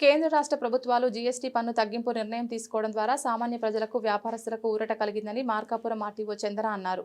కేంద్ర రాష్ట్ర ప్రభుత్వాలు జీఎస్టీ పన్ను తగ్గింపు నిర్ణయం తీసుకోవడం ద్వారా సామాన్య ప్రజలకు వ్యాపారస్తులకు ఊరట కలిగిందని మార్కాపురం ఆర్టీఓ చందన అన్నారు.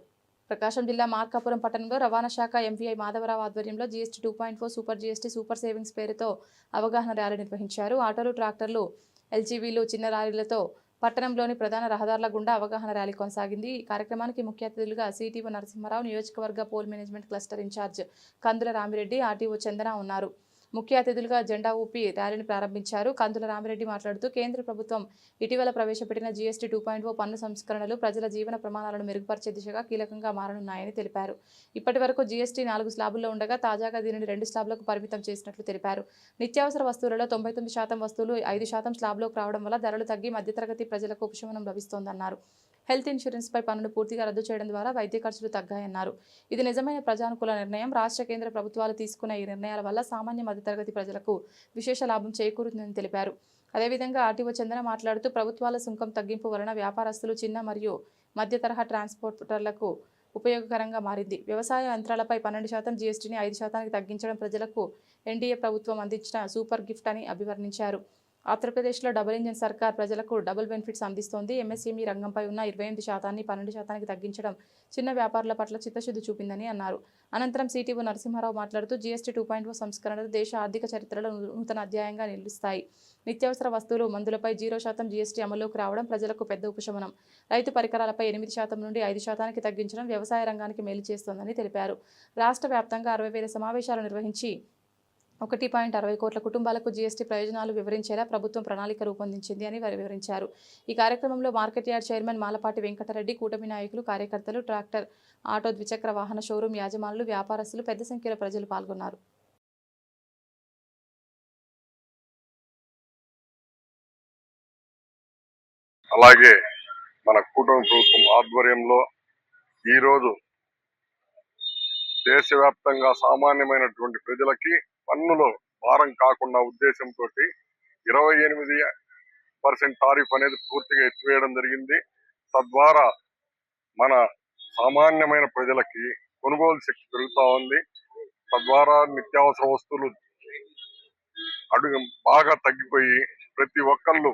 ప్రకాశం జిల్లా మార్కాపురం పట్టణంలో రవాణా శాఖ ఎంవీఐ మాధవరావు ఆధ్వర్యంలో GST two point four super GST super savings పేరుతో అవగాహన ర్యాలీ నిర్వహించారు. ఆటోలు ట్రాక్టర్లు ఎల్జీవీలు చిన్న లారీలతో పట్టణంలోని ప్రధాన రహదారుల గుండా అవగాహన ర్యాలీ కొనసాగింది. ఈ కార్యక్రమానికి ముఖ్య అతిథులుగా సిటీఓ నరసింహారావు నియోజకవర్గ poll management cluster in charge Kandula Rami Reddy RTO Chandana ఉన్నారు. ముఖ్య అతిథులుగా జెండా ఊపి ర్యాలీని ప్రారంభించారు. కందుల రామిరెడ్డి మాట్లాడుతూ కేంద్ర ప్రభుత్వం ఇటీవల ప్రవేశపెట్టిన జీఎస్టీ టూ పాయింట్ ఓ పన్ను సంస్కరణలు ప్రజల జీవన ప్రమాణాలను మెరుగుపరిచే దిశగా కీలకంగా మారనున్నాయని తెలిపారు. ఇప్పటి వరకు జీఎస్టీ నాలుగు స్లాబుల్లో ఉండగా తాజాగా దీనిని రెండు స్లాబులకు పరిమితం చేసినట్లు తెలిపారు. నిత్యావసర వస్తువులలో తొంభై తొమ్మిది శాతం వస్తువులు ఐదు శాతం స్లాబ్లోకి రావడం వల్ల ధరలు తగ్గి మధ్యతరగతి ప్రజలకు ఉపశమనం లభిస్తోందన్నారు. హెల్త్ ఇన్సూరెన్స్పై పన్నును పూర్తిగా రద్దు చేయడం ద్వారా వైద్య ఖర్చులు తగ్గాయన్నారు. ఇది నిజమైన ప్రజానుకూల నిర్ణయం. రాష్ట్ర కేంద్ర ప్రభుత్వాలు తీసుకున్న ఈ నిర్ణయాల వల్ల సామాన్య మధ్యతరగతి ప్రజలకు విశేష లాభం చేకూరుతుందని తెలిపారు. అదేవిధంగా ఆర్టీఓ చందన మాట్లాడుతూ ప్రభుత్వాల సుంకం తగ్గింపు వలన వ్యాపారస్తులు చిన్న మరియు మధ్య తరహా ట్రాన్స్పోర్టర్లకు ఉపయోగకరంగా మారింది. వ్యవసాయ యంత్రాలపై పన్నెండు శాతం జీఎస్టీని ఐదు శాతానికి తగ్గించడం ప్రజలకు ఎన్డీఏ ప్రభుత్వం అందించిన సూపర్ గిఫ్ట్ అని అభివర్ణించారు. ఆంధ్రప్రదేశ్లో డబుల్ ఇంజిన్ సర్కార్ ప్రజలకు డబుల్ బెనిఫిట్స్ అందిస్తోంది. ఎంఎస్ఎంఈ రంగంపై ఉన్న ఇరవై ఎనిమిది శాతాన్ని పన్నెండు శాతానికి తగ్గించడం చిన్న వ్యాపారుల పట్ల చిత్తశుద్ధి చూపిందని అన్నారు. అనంతరం సిటీఓ నరసింహారావు మాట్లాడుతూ జీఎస్టీ టూ పాయింట్ సంస్కరణలు దేశ ఆర్థిక చరిత్రలో నూతన అధ్యాయంగా నిలుస్తాయి. నిత్యావసర వస్తువులు మందులపై జీరో శాతం జీఎస్టీ అమల్లోకి రావడం ప్రజలకు పెద్ద ఉపశమనం. రైతు పరికరాలపై ఎనిమిది శాతం నుండి ఐదు శాతానికి తగ్గించడం వ్యవసాయ రంగానికి మేలు చేస్తోందని తెలిపారు. రాష్ట్ర వ్యాప్తంగా అరవై వేల సమావేశాలు నిర్వహించి ఒకటి పాయింట్ అరవై కోట్ల కుటుంబాలకు జీఎస్టీ ప్రయోజనాలు వివరించేలా ప్రభుత్వం ప్రణాళిక రూపొందించింది అని వారు వివరించారు. ఈ కార్యక్రమంలో market yard chairman Malapati Venkata Reddy కూటమి నాయకులు కార్యకర్తలు ట్రాక్టర్ ఆటో ద్విచక్ర వాహన షోరూం యాజమానులు వ్యాపారస్తులు పెద్ద సంఖ్యలో ప్రజలు పాల్గొన్నారు. అలాగే మన కూటమి ప్రభుత్వం ఆధ్వర్యంలో ఈరోజు దేశవ్యాప్తంగా సామాన్యమైనటువంటి ప్రజలకి పన్నులో భారం కాకుండా ఉద్దేశంతో ఇరవై ఎనిమిది పర్సెంట్ టారిఫ్ అనేది పూర్తిగా ఎత్తివేయడం జరిగింది. తద్వారా మన సామాన్యమైన ప్రజలకి కొనుగోలు శక్తి పెరుగుతూ ఉంది. తద్వారా నిత్యావసర వస్తువులు అడుగు బాగా తగ్గిపోయి ప్రతి ఒక్కళ్ళు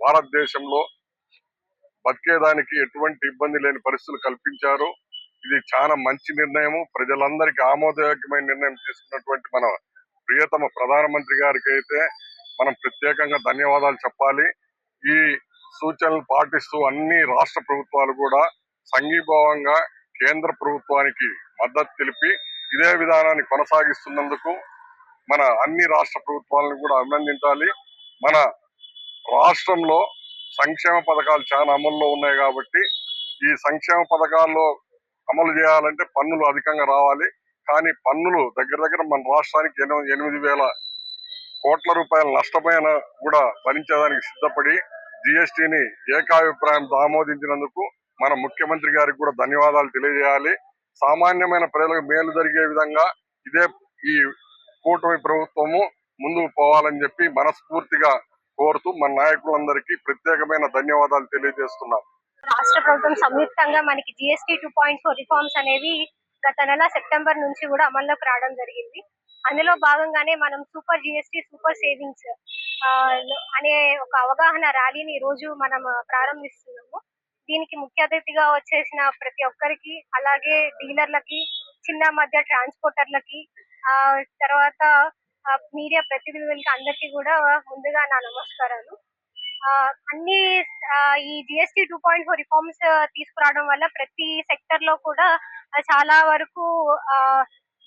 భారతదేశంలో బతికేదానికి ఎటువంటి ఇబ్బంది లేని పరిస్థితులు కల్పించారు. ఇది చాలా మంచి నిర్ణయము. ప్రజలందరికీ ఆమోదయోగ్యమైన నిర్ణయం తీసుకున్నటువంటి మన ప్రియతమ ప్రధానమంత్రి గారికి అయితే మనం ప్రత్యేకంగా ధన్యవాదాలు చెప్పాలి. ఈ సూచనలు పాటిస్తూ అన్ని రాష్ట్ర ప్రభుత్వాలు కూడా సంఘీభావంగా కేంద్ర ప్రభుత్వానికి మద్దతు తెలిపి ఇదే విధానాన్ని కొనసాగిస్తున్నందుకు మన అన్ని రాష్ట్ర ప్రభుత్వాలను కూడా అభినందించాలి. మన రాష్ట్రంలో సంక్షేమ పథకాలు చాలా అమల్లో ఉన్నాయి కాబట్టి ఈ సంక్షేమ పథకాల్లో అమలు చేయాలంటే పన్నులు అధికంగా రావాలి. కానీ పన్నులు దగ్గర దగ్గర మన రాష్ట్రానికి ఎనిమిది ఎనిమిది వేల కోట్ల రూపాయల నష్టమైన కూడా భరించేదానికి సిద్ధపడి జిఎస్టీని ఏకాభిప్రాయం ఆమోదించినందుకు మన ముఖ్యమంత్రి గారికి కూడా ధన్యవాదాలు తెలియజేయాలి. సామాన్యమైన ప్రజలకు మేలు జరిగే విధంగా ఇదే ఈ కూటమి ప్రభుత్వము ముందుకు పోవాలని చెప్పి మనస్ఫూర్తిగా కోరుతూ మన నాయకులందరికీ ప్రత్యేకమైన ధన్యవాదాలు తెలియజేస్తున్నాం. రాష్ట్ర ప్రభుత్వం సంయుక్తంగా మనకి GST two point four reforms అనేవి గత నెల సెప్టెంబర్ నుంచి కూడా అమల్లోకి రావడం జరిగింది. అందులో భాగంగానే మనం సూపర్ జిఎస్టీ సూపర్ సేవింగ్స్ అనే ఒక అవగాహన ర్యాలీని ఈ రోజు మనం ప్రారంభిస్తున్నాము. దీనికి ముఖ్య అతిథిగా వచ్చేసిన ప్రతి ఒక్కరికి అలాగే డీలర్లకి చిన్న మధ్య ట్రాన్స్పోర్టర్లకి ఆ తర్వాత మీడియా ప్రతినిధులకి అందరికీ కూడా ముందుగా నా నమస్కారాలు. అన్ని ఈ GST two point four reforms తీసుకురావడం వల్ల ప్రతి సెక్టర్లో కూడా చాలా వరకు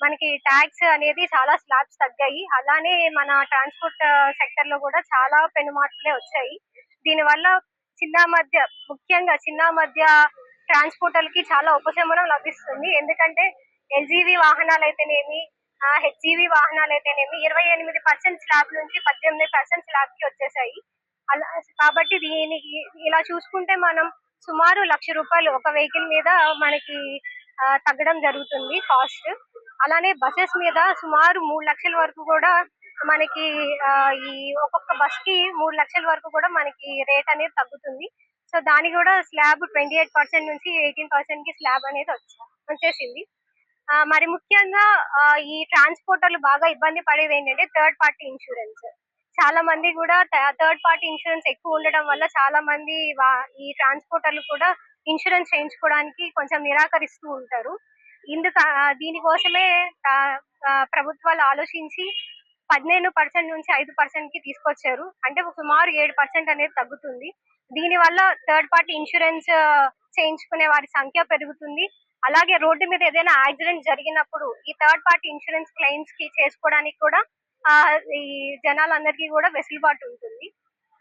మనకి ట్యాక్స్ అనేది చాలా స్లాబ్స్ తగ్గాయి. అలానే మన ట్రాన్స్పోర్ట్ సెక్టర్లో కూడా చాలా పెనుమార్పులే వచ్చాయి. దీనివల్ల చిన్న మధ్య ముఖ్యంగా చిన్న మధ్య ట్రాన్స్పోర్టర్లకి చాలా ఉపశమనం లభిస్తుంది. ఎందుకంటే ఎల్జీవి వాహనాలు అయితేనేమి హెచ్జీవి వాహనాలు అయితేనేమి ఇరవై ఎనిమిది పర్సెంట్ స్లాబ్ నుంచి పద్దెనిమిది పర్సెంట్ స్లాబ్కి వచ్చేసాయి. అలా కాబట్టి దీనికి ఇలా చూసుకుంటే మనం సుమారు లక్ష రూపాయలు ఒక వెహికల్ మీద మనకి తగ్గడం జరుగుతుంది కాస్ట్. అలానే బసెస్ మీద సుమారు మూడు లక్షల వరకు కూడా మనకి ఈ ఒక్కొక్క బస్కి మూడు లక్షల వరకు కూడా మనకి రేట్ అనేది తగ్గుతుంది. సో దానికి కూడా స్లాబ్ ట్వంటీ ఎయిట్ పర్సెంట్ నుంచి ఎయిటీన్ పర్సెంట్కి స్లాబ్ అనేది వచ్చేసింది. ఆ, మరి ముఖ్యంగా ఈ ట్రాన్స్పోర్టర్లు బాగా ఇబ్బంది పడేది ఏంటంటే థర్డ్ పార్టీ ఇన్సూరెన్స్. చాలా మంది కూడా థర్డ్ పార్టీ ఇన్సూరెన్స్ ఎక్కువ ఉండడం వల్ల చాలా మంది ఈ ట్రాన్స్పోర్టర్లు కూడా ఇన్సూరెన్స్ చేయించుకోవడానికి కొంచెం నిరాకరిస్తూ ఉంటారు. ఇందుకు దీనికోసమే ప్రభుత్వాలు ఆలోచించి పదిహేను పర్సెంట్ నుంచి ఐదు పర్సెంట్కి తీసుకొచ్చారు. అంటే సుమారు ఏడు పర్సెంట్ అనేది తగ్గుతుంది. దీని వల్ల థర్డ్ పార్టీ ఇన్సూరెన్స్ చేయించుకునే వారి సంఖ్య పెరుగుతుంది. అలాగే రోడ్డు మీద ఏదైనా యాక్సిడెంట్ జరిగినప్పుడు ఈ థర్డ్ పార్టీ ఇన్సూరెన్స్ క్లెయిమ్స్కి చేసుకోవడానికి కూడా ఈ జనాలందరికీ కూడా వెసులుబాటు ఉంటుంది.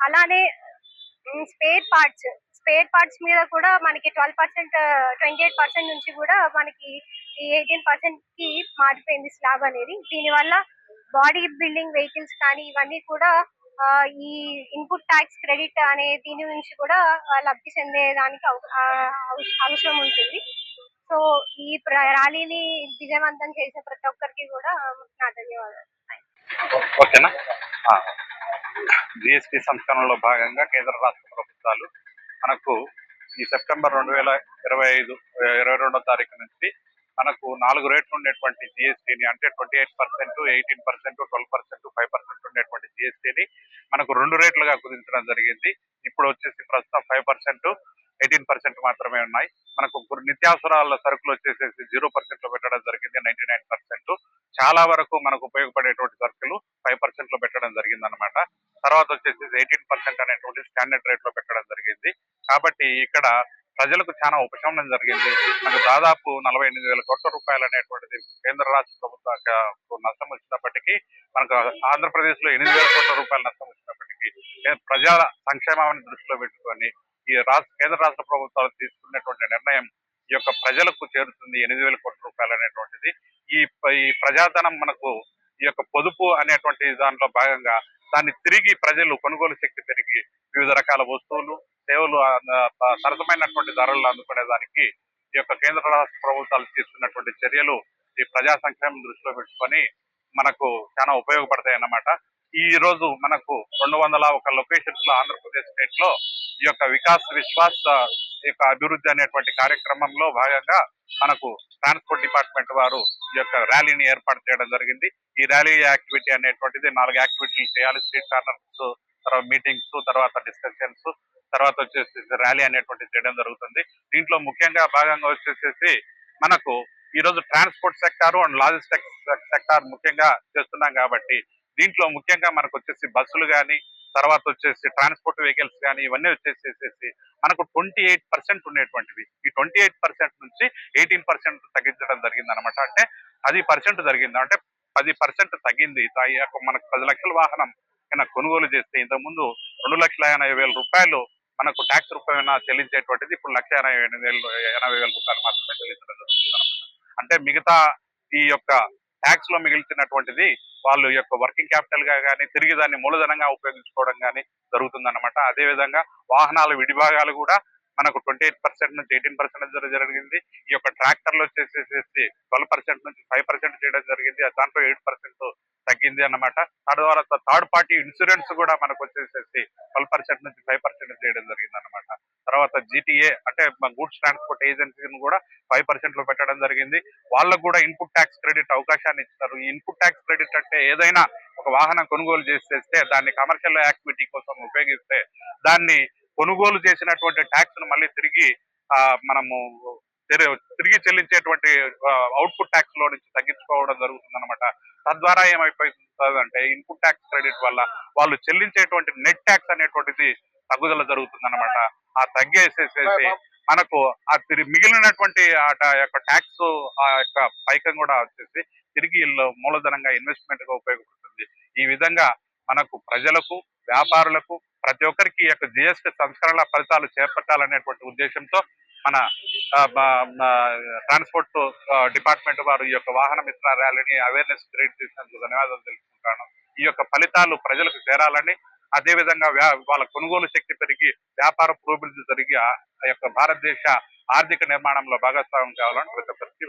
అలానే స్పేర్ పార్ట్స్ స్పేర్ పార్ట్స్ మీద కూడా మనకి twelve percent twenty eight percent నుంచి కూడా మనకి ఈ ఎయిటీన్ పర్సెంట్కి మారిపోయింది స్లాబ్ అనేది. దీనివల్ల బాడీ బిల్డింగ్ వెహికల్స్ కానీ ఇవన్నీ కూడా ఈ ఇన్పుట్ ట్యాక్స్ క్రెడిట్ అనే దీని నుంచి కూడా లబ్ధి చెందేదానికి అవసరం ఉంటుంది. సో ఈ ర్యాలీని విజయవంతం చేసే ప్రతి ఒక్కరికి కూడా నా ధన్యవాదాలు. ఓకేనా? జిఎస్టి సంస్కరణలో భాగంగా కేంద్ర రాష్ట్ర ప్రభుత్వాలు మనకు ఈ సెప్టెంబర్ రెండు వేల ఇరవై ఐదు ఇరవై రెండో తారీఖు నుంచి మనకు నాలుగు రేట్లు ఉండేటువంటి జిఎస్టీని అంటే twenty eight percent eighteen percent twelve percent five percent ఉండేటువంటి జిఎస్టీని మనకు రెండు రేట్లుగా కుదించడం జరిగింది. ఇప్పుడు వచ్చేసి ప్రస్తుతం ఫైవ్ పర్సెంట్ ఎయిటీన్ పర్సెంట్ మాత్రమే ఉన్నాయి. మనకు నిత్యావసరాల సరుకులు వచ్చేసేసి జీరో పర్సెంట్లో పెట్టడం జరిగింది నైన్టీ నైన్ పర్సెంట్. చాలా వరకు మనకు ఉపయోగపడేటువంటి సరుకులు ఫైవ్ పర్సెంట్లో పెట్టడం జరిగింది అనమాట తర్వాత వచ్చేసి ఎయిటీన్ పర్సెంట్ అనేటువంటి స్టాండర్డ్ రేట్లో పెట్టడం జరిగింది. కాబట్టి ఇక్కడ ప్రజలకు చాలా ఉపశమనం జరిగింది. మనకు దాదాపు నలభై ఎనిమిది వేల కోట్ల రూపాయలు అనేటువంటిది కేంద్ర రాష్ట్ర ప్రభుత్వ నష్టం వచ్చినప్పటికీ మనకు ఆంధ్రప్రదేశ్లో ఎనిమిది వేల కోట్ల రూపాయల నష్టం వచ్చినప్పటికీ ప్రజల సంక్షేమాన్ని దృష్టిలో పెట్టుకొని ఈ రాష్ట్ర కేంద్ర రాష్ట్ర ప్రభుత్వాలు తీసుకున్నటువంటి నిర్ణయం ఈ యొక్క ప్రజలకు చేరుతుంది ఎనిమిది వేల కోట్ల రూపాయలు అనేటువంటిది. ఈ ఈ ప్రజాధనం మనకు ఈ యొక్క పొదుపు అనేటువంటి దాంట్లో భాగంగా దాన్ని తిరిగి ప్రజలు కొనుగోలు శక్తి పెరిగి వివిధ రకాల వస్తువులు సేవలు సరసమైనటువంటి ధరలు అందుకునే దానికి ఈ యొక్క కేంద్ర రాష్ట్ర ప్రభుత్వాలు తీసుకున్నటువంటి చర్యలు ఈ ప్రజా సంక్షేమం దృష్టిలో పెట్టుకొని మనకు చాలా ఉపయోగపడతాయి అన్నమాట ఈ రోజు మనకు రెండు వందల ఒక లొకేషన్స్లో ఆంధ్రప్రదేశ్ స్టేట్లో ఈ యొక్క వికాస్ విశ్వాస్ యొక్క అభివృద్ధి అనేటువంటి కార్యక్రమంలో భాగంగా మనకు ట్రాన్స్పోర్ట్ డిపార్ట్మెంట్ వారు ఈ యొక్క ర్యాలీని ఏర్పాటు చేయడం జరిగింది. ఈ ర్యాలీ యాక్టివిటీ అనేటువంటిది నాలుగు యాక్టివిటీలు చేయాలి. స్ట్రీట్ కార్నర్స్ తర్వాత మీటింగ్స్ తర్వాత డిస్కషన్స్ తర్వాత వచ్చేసి ర్యాలీ అనేటువంటిది చేయడం జరుగుతుంది. దీంట్లో ముఖ్యంగా భాగంగా వచ్చేసేసి మనకు ఈ రోజు transport sector and logistics sector ముఖ్యంగా చేస్తున్నాం కాబట్టి దీంట్లో ముఖ్యంగా మనకు వచ్చేసి బస్సులు కానీ తర్వాత వచ్చేసి ట్రాన్స్పోర్ట్ వెహికల్స్ కానీ ఇవన్నీ వచ్చేసేసేసి మనకు ట్వంటీ ఎయిట్ పర్సెంట్ ఉండేటువంటివి. ఈ ట్వంటీ ఎయిట్ పర్సెంట్ నుంచి ఎయిటీన్ పర్సెంట్ తగ్గించడం జరిగింది అనమాట అంటే పది పర్సెంట్ జరిగింది. అంటే పది పర్సెంట్ తగ్గింది. మనకు పది లక్షల వాహనం కొనుగోలు చేస్తే ఇంతకుముందు రెండు లక్షల ఎనభై వేల రూపాయలు మనకు ట్యాక్స్ రూపాయన చెల్లించేటువంటిది ఇప్పుడు లక్ష ఎనభై వేలు ఎనభై వేల రూపాయలు మాత్రమే చెల్లించడం జరుగుతుంది అంటే మిగతా ఈ యొక్క ట్యాక్స్లో మిగిల్చినటువంటిది వాళ్ళు యొక్క వర్కింగ్ క్యాపిటల్గా కానీ తిరిగి దాన్ని మూలధనంగా ఉపయోగించుకోవడం కానీ జరుగుతుంది అనమాట అదే విధంగా వాహనాల విడిభాగాలు కూడా మనకు ట్వంటీ ఎయిట్ పర్సెంట్ నుంచి ఎయిటీన్ పర్సెంట్ జరిగింది. ఈ యొక్క ట్రాక్టర్లు వచ్చేసేసి ట్వెల్వ్ పర్సెంట్ నుంచి ఫైవ్ పర్సెంట్ చేయడం జరిగింది. దాంట్లో ఎయిట్ పర్సెంట్ తగ్గింది అన్నమాట. తర్వాత థర్డ్ పార్టీ ఇన్సూరెన్స్ కూడా మనకు వచ్చేసేసి ట్వెల్వ్ పర్సెంట్ నుంచి ఫైవ్ పర్సెంట్ చేయడం జరిగింది అనమాట తర్వాత జీటీఏ అంటే గూడ్స్ ట్రాన్స్పోర్ట్ ఏజెన్సీని కూడా ఫైవ్ పర్సెంట్లో పెట్టడం జరిగింది. వాళ్ళకు కూడా ఇన్పుట్ ట్యాక్స్ క్రెడిట్ అవకాశాన్ని ఇస్తారు ఈ ఇన్పుట్ ట్యాక్స్ క్రెడిట్ అంటే ఏదైనా ఒక వాహనం కొనుగోలు చేసేస్తే దాన్ని కమర్షియల్ యాక్టివిటీ కోసం ఉపయోగిస్తే దాన్ని కొనుగోలు చేసినటువంటి ట్యాక్స్ను మళ్ళీ తిరిగి ఆ, మనము తిరిగి చెల్లించేటువంటి అవుట్పుట్ ట్యాక్స్లో నుంచి తగ్గించుకోవడం జరుగుతుంది అనమాట తద్వారా ఏమైపోతుంది అంటే ఇన్పుట్ ట్యాక్స్ క్రెడిట్ వల్ల వాళ్ళు చెల్లించేటువంటి నెట్ ట్యాక్స్ అనేటువంటిది తగ్గుదల జరుగుతుంది అనమాట ఆ తగ్గేసేసేసి మనకు ఆ తిరిగి మిగిలినటువంటి ఆ యొక్క ట్యాక్స్ ఆ యొక్క పైకం కూడా వచ్చేసి తిరిగి మూలధనంగా ఇన్వెస్ట్మెంట్గా ఉపయోగపడుతుంది. ఈ విధంగా మనకు ప్రజలకు వ్యాపారులకు ప్రతి ఒక్కరికి ఈ యొక్క జిఎస్టి సంస్కరణల ఫలితాలు చేపట్టాలనేటువంటి ఉద్దేశంతో మన ట్రాన్స్పోర్ట్ డిపార్ట్మెంట్ వారు ఈ యొక్క వాహన మిత్ర ర్యాలీని అవేర్నెస్ క్రియేట్ చేసినందుకు ధన్యవాదాలు తెలుసుకుంటాను ఈ యొక్క ఫలితాలు ప్రజలకు చేరాలని అదే విధంగా వాళ్ళ కొనుగోలు శక్తి పెరిగి వ్యాపార పురోభివృద్ధి జరిగి ఆ ఆ యొక్క భారతదేశ ఆర్థిక నిర్మాణంలో భాగస్వామ్యం కావాలని ప్రతి ఒక్కరికి